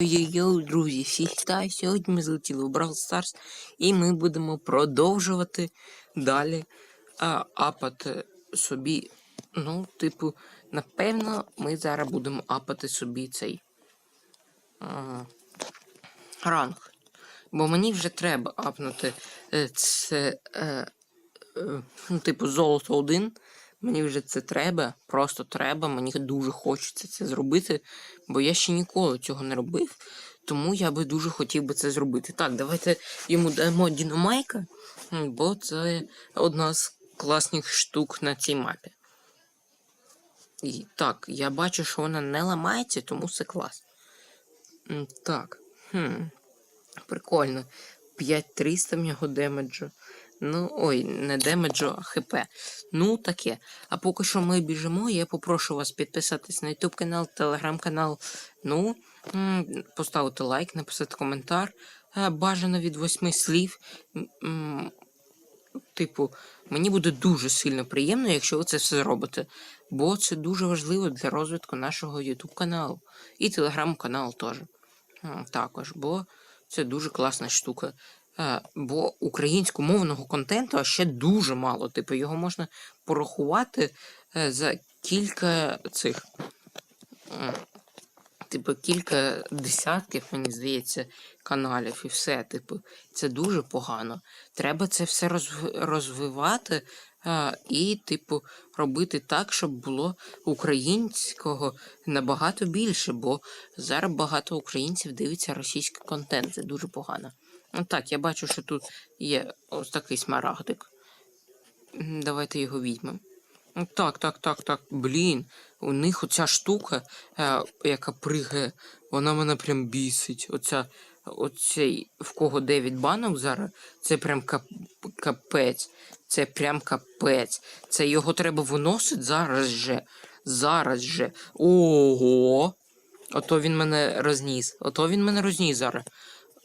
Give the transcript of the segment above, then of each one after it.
Йоу, друзі, всіх вітаю. Сьогодні ми злетіли в Brawl Stars і ми будемо продовжувати далі а, апати собі. Ну, типу, напевно, ми зараз будемо апати собі цей а, ранг. Бо мені вже треба апнути е, це, е, е, ну, типу, золото 1. Мені вже це треба, просто треба. Мені дуже хочеться це зробити, бо я ще ніколи цього не робив. Тому я би дуже хотів би це зробити. Так, давайте йому дамо Діномайка, бо це одна з класних штук на цій мапі. І, так, я бачу, що вона не ламається, тому це клас. Так. Хм. Прикольно. 5300 в нього демеджу. Ну, ой, не демеджу, а хп. Ну, таке. А поки що ми біжимо, я попрошу вас підписатись на YouTube канал, телеграм-канал. Ну, поставити лайк, написати коментар. Е, Бажано від восьми слів. Типу, мені буде дуже сильно приємно, якщо ви це все зробите. Бо це дуже важливо для розвитку нашого YouTube каналу. І телеграм-канал теж. Також, бо це дуже класна штука. Бо українськомовного контенту ще дуже мало. Типу, його можна порахувати е, за кілька цих. Типу, кілька десятків, мені здається, каналів і все. Типу, це дуже погано. Треба це все розвивати і, типу, робити так, щоб було українського набагато більше, бо зараз багато українців дивиться російський контент. Це дуже погано. Так, я бачу, що тут є ось такий смарагдик. Давайте його візьмемо. Так, так, так, так. Блін. У них оця штука, е, яка пригає, вона мене прям бісить. Оця, оцей, в кого 9 банок зараз, це прям кап, капець. Це прям капець. Це його треба виносити зараз же. Зараз же. Ого. Ото він мене розніс. Ото він мене розніс зараз.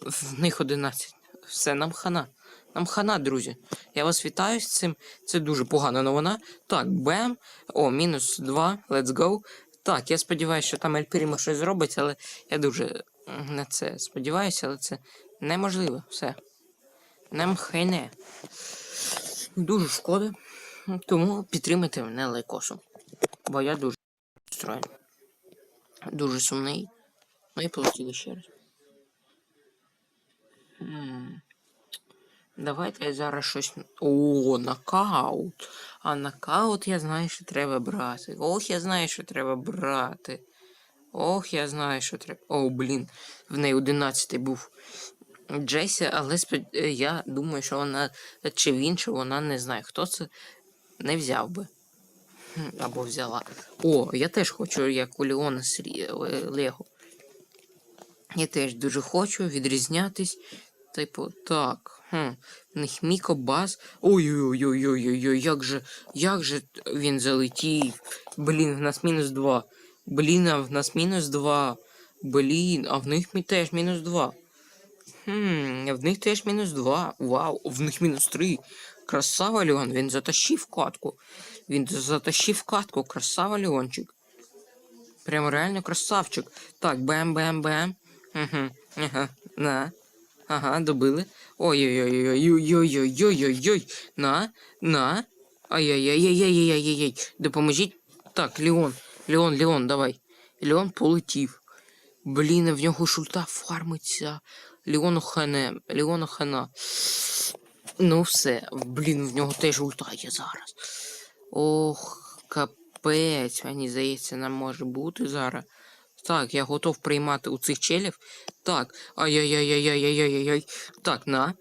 В них 11. Все, нам хана. Нам хана, друзі. Я вас вітаю з цим. Це дуже погана новина. Так, бем. О, мінус 2. Let's go. Так, я сподіваюся, що там Ельпірімо щось зробить, але я дуже на це сподіваюся, але це неможливо. Все. Нам хайне. Дуже шкода. Тому підтримайте мене лайкосом. Бо я дуже розстроєний. Дуже сумний. Ну і полетіли ще раз. Давайте я зараз щось. О, нокаут. А нокаут я знаю, що треба брати. Ох, я знаю, що треба брати. Ох, я знаю, що треба. О, блін. В неї 11 був Джесі, але спод... е, я думаю, що вона чи він, чи вона не знає, хто це не взяв би. Або взяла. О, я теж хочу, як у Леона е, Лего. Я теж дуже хочу відрізнятись. Типу, так. Хм. В них мікобаз. Ой-ой-ой-ой-ой-ой, як же, як же він залетів. Блін, в нас мінус 2. Блін, а в нас мінус 2. Блін, а в них теж мінус 2. Хм, в них теж мінус 2. Вау, в них мінус 3. Красава Леон, він затащив катку. Він затащив катку, красава Леончик. Прям реально красавчик. Так, бем-бем-бем. Угу, ага, на. Ага, добили. Ой-ой-ой-ой-ой-ой-ой-ой-ой. На, на. Ай-яй-яй-яй-яй-яй-яй-яй. Допоможіть. Так, Леон, Леон, Леон, давай. Леон полетів. Блін, в нього шульта фармиться. Леону хане, Леону хана. Ну все, блін, в нього теж ульта є зараз. Ох, капець, мені здається, нам може бути зараз. Так, я готов приймати у цих челів. Так, ай-яй-яй-яй-яй-яй-яй-яй. Так, на.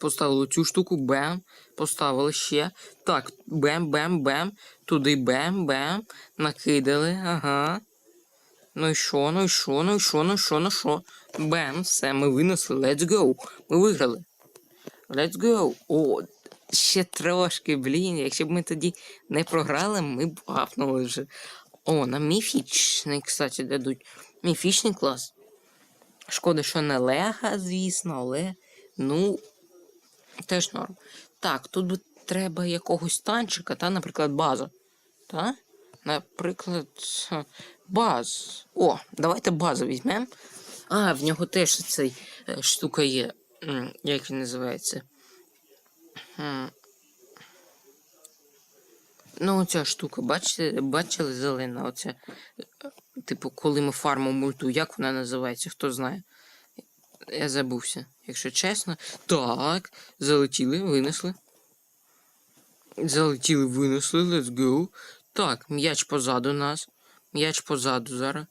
Поставили цю штуку, бем. Поставили ще. Так, бем-бем-бем. Туди бем-бем. Накидали, ага. Ну і що, ну і що, ну і що, ну і що, ну що. Бем, все, ми винесли. Let's go. Ми виграли. Let's go. О, ще трошки, блін. Якщо б ми тоді не програли, ми б апнули вже. О, нам міфічний, кстати, дадуть. Міфічний клас. Шкода, що не лега, звісно, але ну, теж норм. Так, тут би треба якогось танчика, та, наприклад, база. Та? Наприклад, баз. О, давайте базу візьмемо. А, в нього теж цей е, штука є. Як він називається? Ну, оця штука, бачите, бачили зелена, оця. Типу, коли ми фармимо мульту, як вона називається, хто знає. Я забувся, якщо чесно. Так, залетіли, винесли. Залетіли, винесли, let's go. Так, м'яч позаду нас. М'яч позаду зараз.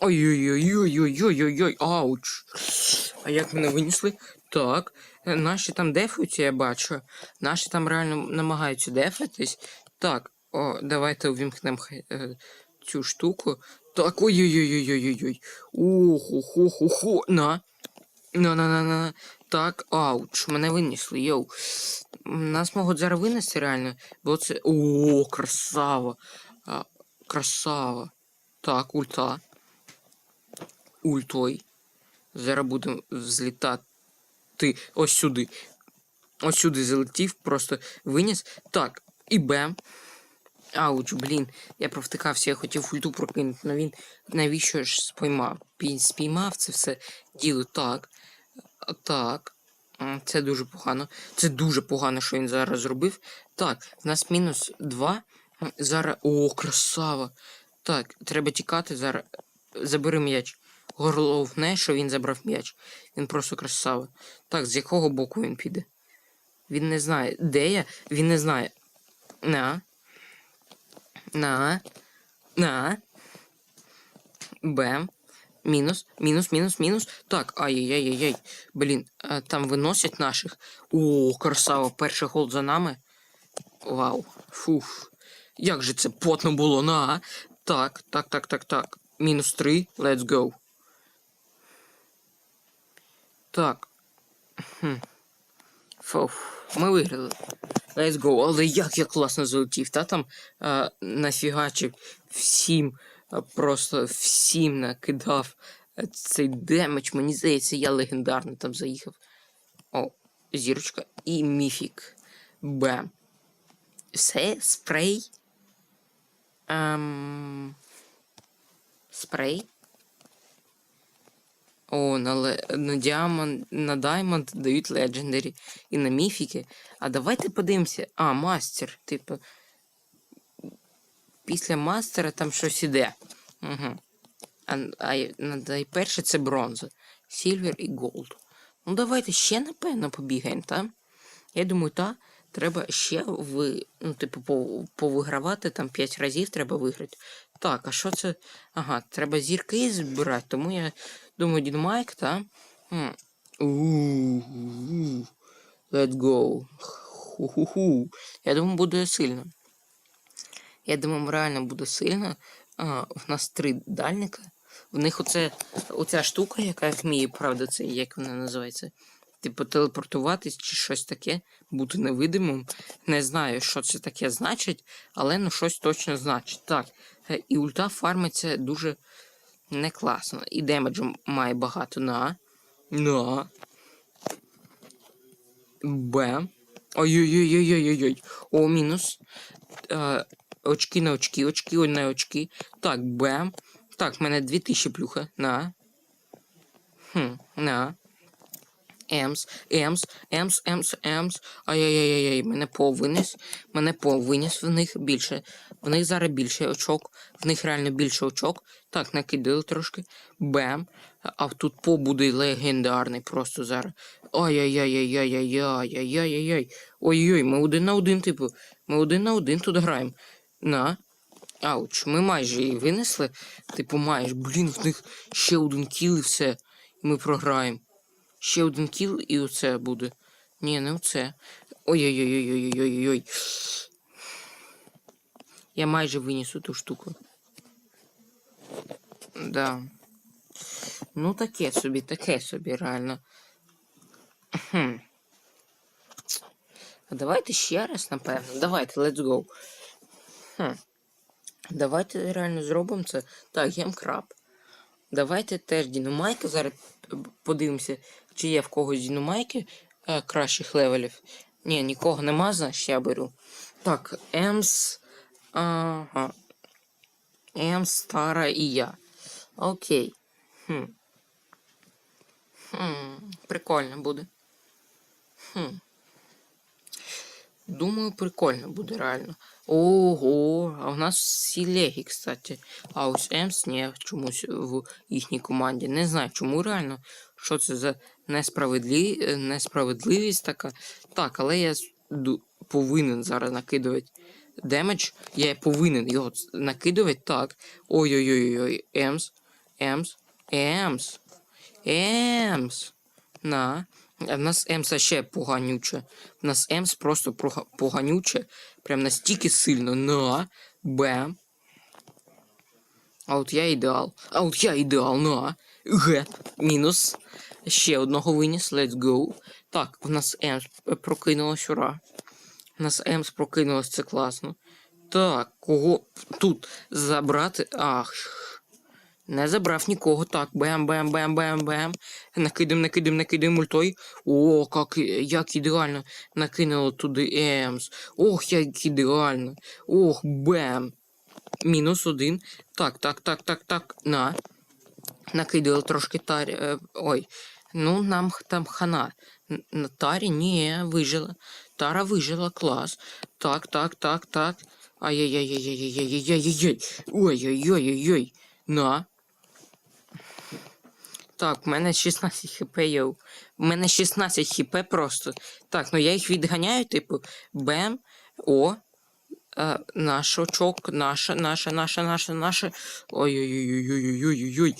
Ой-ой-ой-ой-ой-ой-ой-ой, ауч. А як мене винесли? Так, наші там дефуються, я бачу. Наші там реально намагаються дефатись. Так, о, давайте увімкнемо е, цю штуку. Так, ой-ой-ой-ой-ой-ой. Охо-хо-хо-хо. На. На, на, на, на. Так, ауч, мене винесли, йоу. Нас можуть зараз винести реально, бо це. О, красава. А, красава. Так, ульта. Ультой. Зараз будемо взлітати ось сюди. Ось сюди залетів, просто виніс. Так, і бем. Ауч, блін, я провтикався, я хотів ульту прокинути, але він навіщо ж спіймав? Спіймав це все діло так. Так. Це дуже погано. Це дуже погано, що він зараз зробив. Так, в нас мінус 2. Зараз. О, красава. Так, треба тікати зараз. Забери м'яч. Головне, що він забрав м'яч. Він просто красава. Так, з якого боку він піде? Він не знає. Де я? Він не знає. На. На. На. Бем. Мінус, мінус, мінус, мінус. Так, ай-яй-яй-яй. Блін, там виносять наших. О, красава, перший гол за нами. Вау. Фух. Як же це потно було, на. Так, так, так, так, так. Мінус три. Let's go. Так. Хм. Ми виграли. Let's go. Але як я класно залетів, та там а, нафігачив всім, а, просто всім накидав цей демедж. Мені здається, я легендарний там заїхав. О, зірочка і міфік. Бем. Все, спрей. Ем... Спрей. О, на, ле... на Діамонт, на Даймонд дають легендарі і на міфіки. А давайте подивимося. А, мастер, типу. Після мастера там щось іде. Угу. А, а найперше це бронза. Сільвер і голд. Ну, давайте ще, напевно, побігаємо, так? Я думаю, так. Треба ще в, ну, типу, повигравати там 5 разів треба виграти. Так, а що це? Ага, треба зірки збирати, тому я думаю, Дінмайк, так? М. У-у-у. Let's go. Ху-ху-ху. Я думаю, буде сильно. Я думаю, реально буде сильно. А, в нас три дальника. В них оце, оця штука, яка вміє, правда, це як вона називається? Типу телепортуватись чи щось таке, бути невидимим. Не знаю, що це таке значить, але ну щось точно значить. Так. е, І ульта фармиться дуже не класно. І демеджу має багато на. На. Б. Ой-ой-ой-ой-ой-ой. О, мінус. Е, очки на очки, очки на очки. Так, Б. Так, в мене 2000 плюха. На. Хм, на. Емс, Емс, Емс, Емс, Емс. Ай-яй-яй-яй, мене пол. Мене пол в них більше. В них зараз більше очок. В них реально більше очок. Так, накидали трошки. Бем. А тут по буде легендарний просто зараз. Ай-яй-яй-яй-яй-яй-яй-яй-яй. Ой-ой, ми один на один, типу. Ми один на один тут граємо. На. Ауч, ми майже її винесли. Типу, майже. Блін, в них ще один кіл і все. Ми програємо. Ще один кіл і оце буде. Ні, не оце. Ой-ой-ой-ой-ой-ой-ой. Я майже виніс ту штуку. Да. Ну, таке собі, таке собі, реально. А давайте ще раз, напевно. Давайте, let's go. Хм. Давайте реально зробимо це. Так, гемкраб. Давайте теж діномайки. Зараз подивимося, чи є в когось діномайки е, кращих левелів. Ні, нікого нема, значить я беру. Так, Емс. Ага. Емс, Стара і я. Окей. Хм. Хм. Прикольно буде. Хм. Думаю, прикольно буде реально. Ого, а у нас всі легі, кстати. А ось Емс ні, чомусь в їхній команді. Не знаю, чому реально. Що це за несправедлі... несправедливість така. Так, але я повинен зараз накидувати демедж. Я повинен його накидувати. Так. Ой-ой-ой-ой. Емс. Емс. Емс. Емс. На. А в нас Емса ще поганюче. В нас Емс просто поганюче. Прям настільки сильно. На. Бем. А от я ідеал. А от я ідеал. На. Г. Мінус. Ще одного виніс. Let's go. Так, в нас Емс прокинулась, ура. В нас Емс прокинулась, це класно. Так, кого тут забрати? Ах. Не забрав нікого. Так, бем, бем, бем, бем, бем. Накидем, накидем, накидем мультой. О, как, як ідеально накинуло туди Емс. Ох, як ідеально. Ох, бем. Мінус один. Так, так, так, так, так. На. Накидали трошки тарі. Е, ой. Ну, нам там хана. На тарі ні, вижила. Тара вижила, клас. Так, так, так, так. Ай-яй-яй-яй-яй-яй-яй-яй-яй. Ой-ой-ой-ой-ой. На. Так, в мене 16 хп, йоу. У мене 16 хп просто. Так, ну я їх відганяю, типу, бем, о. Е, наш очок, наша, наша, наша, наша, наша. Ой-ой-ой-ой-ой-ой-ой-ой.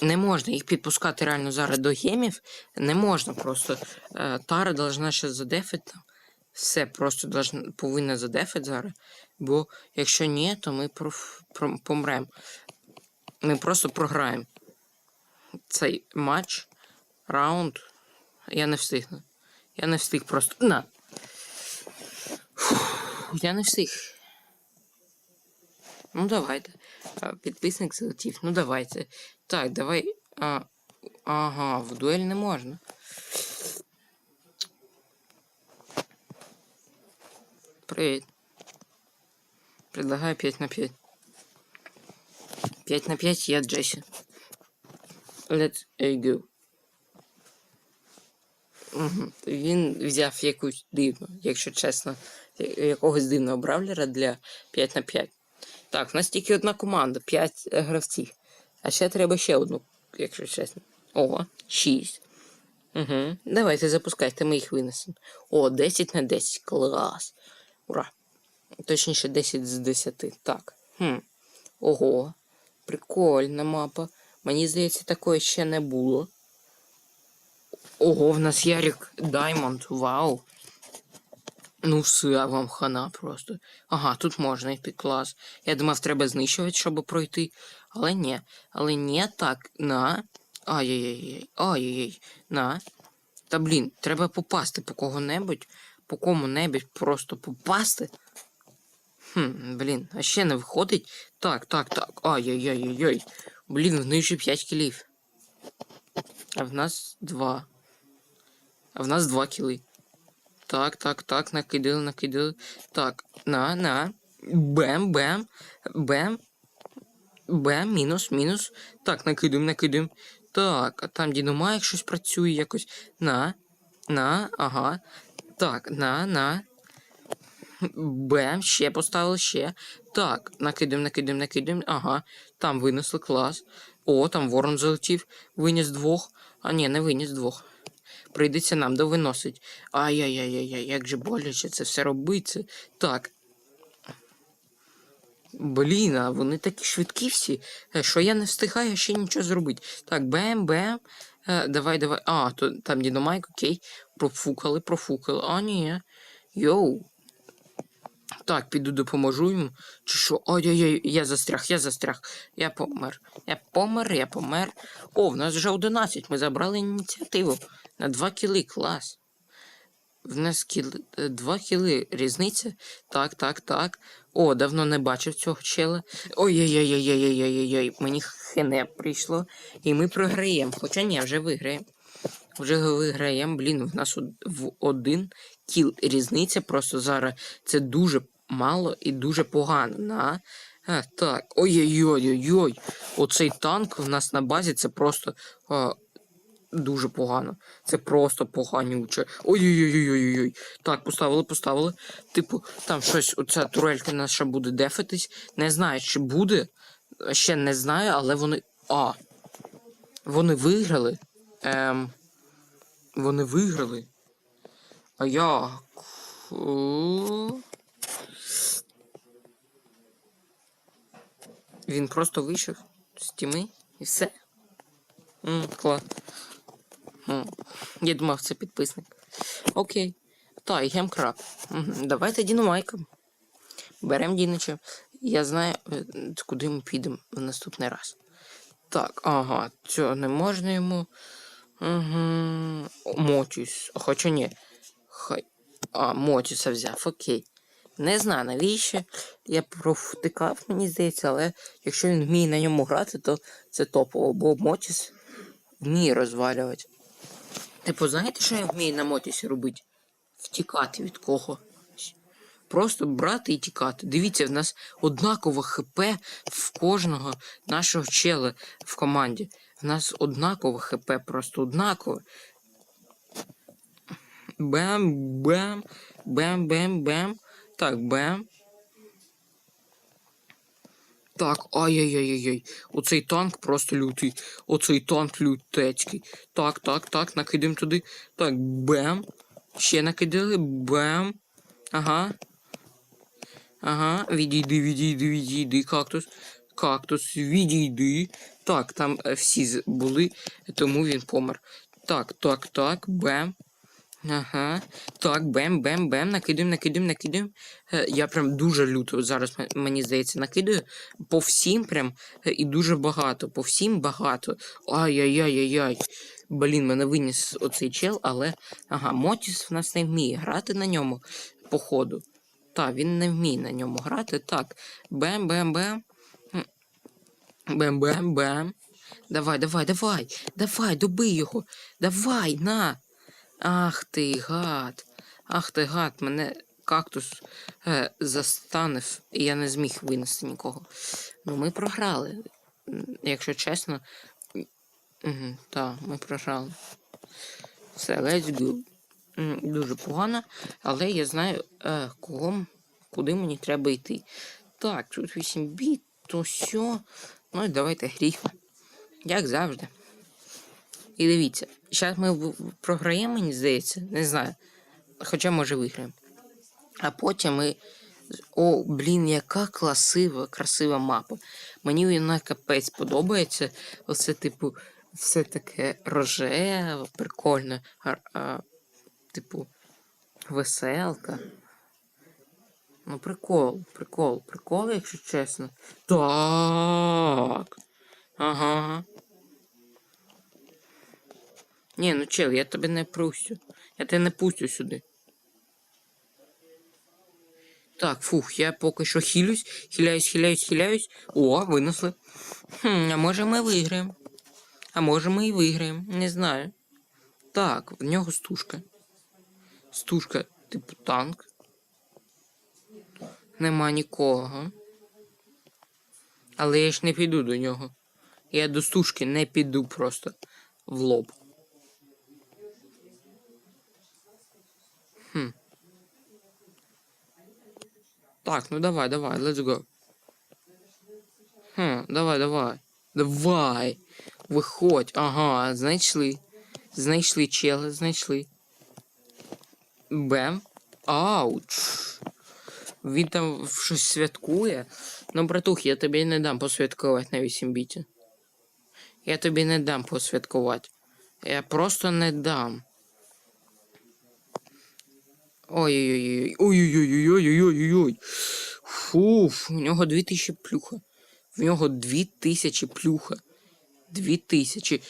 Не можна їх підпускати реально зараз до гемів. Не можна просто. Е, Тара должна ще задефити. Все просто должна, повинна задефити зараз. Бо якщо ні, то ми проф, про, помремо. Ми просто програємо цей матч, раунд. Я не встигну. Я не встиг просто. На. Фух, я не встиг. Ну, давайте. Підписник залетів. Ну, давайте. Так, давай. А, ага, в дуель не можна. Привіт. Предлагаю 5 на 5. 5 на 5 я Джесі. Let's go. Угу. Він взяв якусь дивну, якщо чесно, якогось дивного бравлера для 5 на 5. Так, в нас тільки одна команда, 5 гравців. А ще треба ще одну, якщо чесно. О, 6. Угу. Давайте запускайте, ми їх винесемо. О, 10 на 10. Клас. Ура. Точніше, 10 з 10. Так. Хм. Ого. Прикольна мапа. Мені здається, такої ще не було. Ого, в нас Ярик Даймонд. Вау. Ну, все, вам хана просто. Ага, тут можна йти клас. Я думав, треба знищувати, щоб пройти. Але ні. Але ні, так, на. Ай-яй-яй. Ай-яй-яй. На. Та блін, треба попасти по кого-небудь. По кому-небудь просто попасти. Хм, блін, а ще не виходить. Так, так, так. Ай-яй-яй-яй. Блін, в них же 5 кілів. А в нас 2. А в нас 2 кіли. Так, так, так, накидали, накидали. Так, на, на. Бем, бем, бем. Бем, мінус, мінус. Так, накидуємо, накидуємо. Так, а там діномайк щось працює якось. На, на, ага. Так, на, на. Бем, ще поставили, ще. Так, накидаємо, накидаємо, накидаємо. Ага. Там винесли клас. О, там ворон залетів. Виніс двох. А ні, не виніс двох. Прийдеться нам довиносить. Ай-яй-яй-яй, як же боляче це все робиться. Так. Блін, а вони такі швидкі всі, е, що я не встигаю ще нічого зробити. Так, бем-бем. Е, давай, давай. А, то там діномайк, окей. Профукали, профукали. А, ні. Йоу. Так, піду допоможу йому. Чи що? Ой-ой-ой, я застряг, я застряг. Я помер. Я помер, я помер. О, в нас вже 11. Ми забрали ініціативу. На 2 кіли, клас. В нас кіли, 2 кіли різниця. Так, так, так. О, давно не бачив цього чела. Ой-ой-ой-ой-ой-ой-ой-ой. Мені хене прийшло. І ми програємо. Хоча ні, вже виграємо. вже виграємо. Блін, в нас в один кіл різниця просто зараз. Це дуже мало і дуже погано. На. А, так. Ой-ой-ой-ой-ой. Оцей танк в нас на базі це просто а, дуже погано. Це просто поганюче. Ой-ой-ой-ой-ой. Так, поставили, поставили. Типу, там щось, оця турелька наша буде дефатись. Не знаю, чи буде. Ще не знаю, але вони. А. Вони виграли. Ем. Вони виграли. А як? Він просто вийшов з тіми і все. М, клас. М. Я думав, це підписник. Окей. Так, гемкраб. Давайте Дінамайком. Беремо Дінича. Я знаю, е, куди ми підемо в наступний раз. Так, ага, цього не можна йому. Угу. Мотюсь. Хоча ні. А, Мотюса взяв, окей. Не знаю навіщо. Я провтикав, мені здається, але якщо він вміє на ньому грати, то це топово, бо Мотіс вміє розвалювати. Типу, знаєте, що я вмію на Мотісі робити? Втікати від кого? Просто брати і тікати. Дивіться, в нас однаково ХП в кожного нашого чела в команді. В нас однаково ХП, просто однаково. Бем, бем, бем, бем, бем. Так, бем. Так, ай-яй-яй-яй. Оцей танк просто лютий. Оцей танк лютецький. Так, так, так, накидаємо туди. Так, бем. Ще накидали. Бем. Ага. Ага, відійди, відійди, відійди, кактус. Кактус, відійди. Так, там всі були, тому він помер. Так, так, так, бем. Ага. Так, бем, бем, бем, накидаємо, накидаємо, накидаємо. Е, Я прям дуже люто зараз, мені здається, накидаю. По всім прям е, і дуже багато. По всім багато. Ай-яй-яй-яй-яй. Блін, мене виніс оцей чел, але. Ага, Мотіс в нас не вміє грати на ньому, походу. Так, він не вміє на ньому грати. Так. Бем-бем-бем. Бем-бем-бем. Давай, давай, давай. Давай, добий його. Давай, на. Ах ти гад. Ах ти гад, мене кактус е, застанив, і я не зміг винести нікого. Ну, ми програли. Якщо чесно. Угу, так, ми програли. Все, let's go. Дуже погано, але я знаю, е, кого, куди мені треба йти. Так, тут 8 біт, то сьо. Ну і давайте гріфа. Як завжди. І дивіться, зараз ми програємо, мені здається, не знаю. Хоча може виграємо. А потім ми. О, блін, яка красива, красива мапа. Мені вона капець подобається. Оце, типу, все таке рожеве, прикольне. А, а, типу, веселка. Ну, прикол, прикол, прикол, якщо чесно. Так. Ага. Ні, ну чел, я тебе не пустю. Я тебе не пустю сюди. Так, фух, я поки що хилюсь, хиляюсь, хиляюсь, хиляюсь. О, винесли. Хм, а може ми виграємо. А може ми і виграємо, не знаю. Так, в нього стужка. Стужка, типу танк. Нема нікого. Але я ж не піду до нього. Я до стужки не піду просто в лоб. Так, ну давай, давай, let's go. Хм, давай, давай. Давай. Виходь. Ага, знайшли. Знайшли чела, знайшли. Бем. Ауч. Він там щось святкує. Ну, братух, я тобі не дам посвяткувати на 8 біті. Я тобі не дам посвяткувати. Я просто не дам. Ой-ой-ой. Ой-ой-ой-ой-ой-ой-ой. Фуф, у нього 2000 плюха. В нього 2000 плюха. 2000.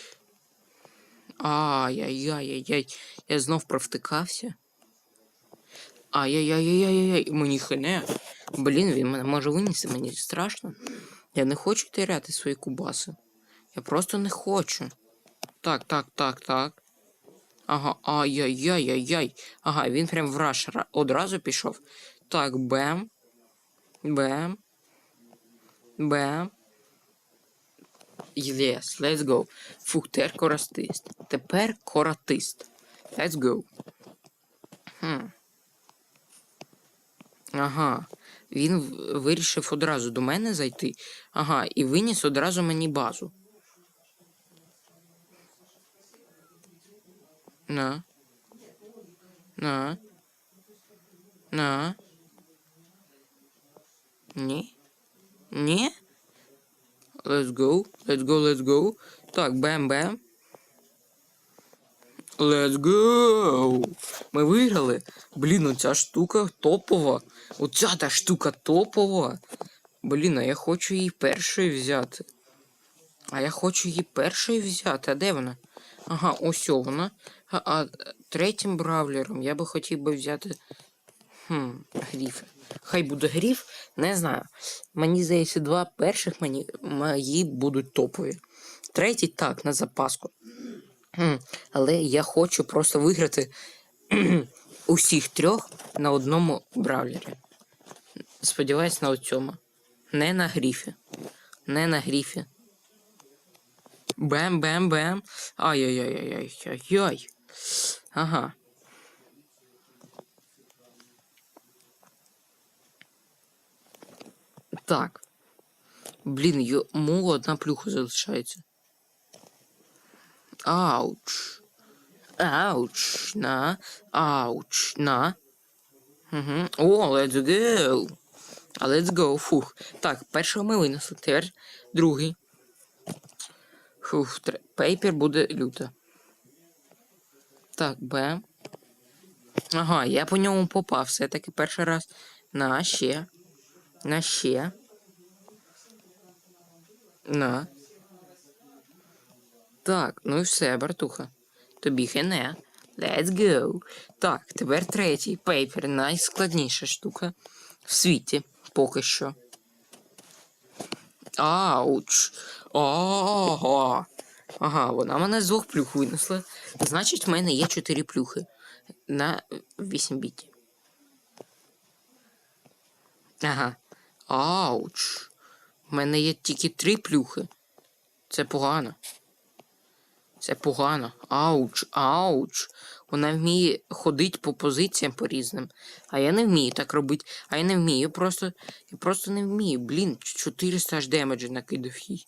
Ай-яй-яй-яй-яй. Я знов провтикався. Ай-яй-яй-яй-яй-яй. Мені хине. Блін, він мене може винести, мені страшно. Я не хочу теряти свої кубаси. Я просто не хочу. Так, так, так, так. Ага, ай-яй-яй-яй-яй. Ага, він прям в рашера одразу пішов. Так, бем. Бем. Бем. Yes, let's go. Фух, тепер. Тепер коратист. Let's go. Хм. Ага. Він вирішив одразу до мене зайти. Ага, і виніс одразу мені базу. На. На. На. Ні. Ні? Let's go. Let's go, let's go. Так, бем-бем. Let's go! Ми виграли. Блін, оця штука топова. Оця та штука топова. Блін, а я хочу її першою взяти. А я хочу її першою взяти. А де вона? Ага, ось вона. А, а третім бравлером я би хотів би взяти. Хм, гріф. Хай буде гріф, не знаю. Мені здається, два перших мені мої будуть топові. Третій так, на запаску. Хм, Але я хочу просто виграти усіх трьох на одному бравлері. Сподіваюсь, на цьому. Не на гріфі. Не на гріфі. Бем-бем-бем. Ай-яй-яй-яй-яй-яй. Ага. Так. Блін, йому одна плюха залишається. Ауч. Ауч. На. Ауч. На. Угу. О, let's go. А let's go. Фух. Так, першого ми винесли. Тепер другий. Фух, пейпер буде люто. Так, Б. Ага, я по ньому попав. Все-таки перший раз. На ще. На ще. На. Так, ну і все, братуха. Тобі хене. Let's go. Так, тепер третій. Пейпер найскладніша штука в світі. Поки що. Ауч. Ага. Ага, вона мене з двох плюх винесла. Значить, в мене є чотири плюхи на 8 бітів. Ага. Ауч. У мене є тільки три плюхи. Це погано. Це погано. Ауч, ауч. Вона вміє ходити по позиціям по різним. А я не вмію так робити. А я не вмію. Просто. Я просто не вмію. Блін, 400 аж демеджа накидав їй.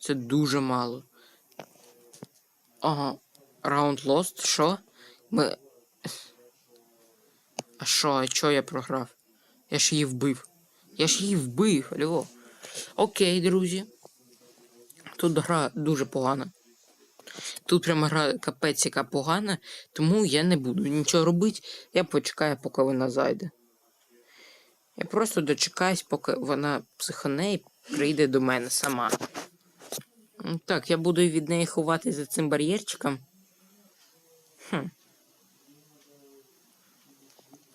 Це дуже мало. Ага. Раунд лост. Що? Ми. А що, а чого я програв? Я ж її вбив. Я ж її вбив, алло. Окей, друзі. Тут гра дуже погана. Тут прямо гра капець яка погана, тому я не буду нічого робити. Я почекаю, поки вона зайде. Я просто дочекаюсь, поки вона психане і прийде до мене сама. Так, я буду від неї ховати за цим бар'єрчиком. Хм.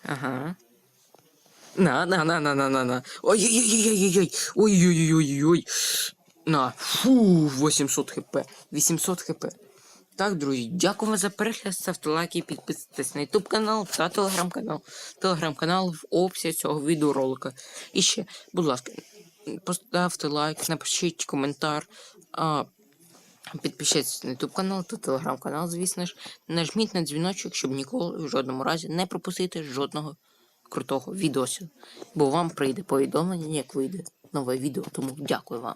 Ага. На, на, на, на, на, на, на. Ой-ой-ой-ой-ой-ой. Ой-ой-ой-ой-ой. На. Фу, 800 хп. 800 хп. Так, друзі, дякую вам за перегляд, ставте лайки підписуйтесь на YouTube канал та телеграм-канал. Телеграм-канал в описі цього відеоролика. І ще, будь ласка, поставте лайк, напишіть коментар. Підпишіться на YouTube канал та телеграм-канал, звісно ж. Нажміть на дзвіночок, щоб ніколи в жодному разі не пропустити жодного крутого відео. Бо вам прийде повідомлення, як вийде нове відео. Тому дякую вам.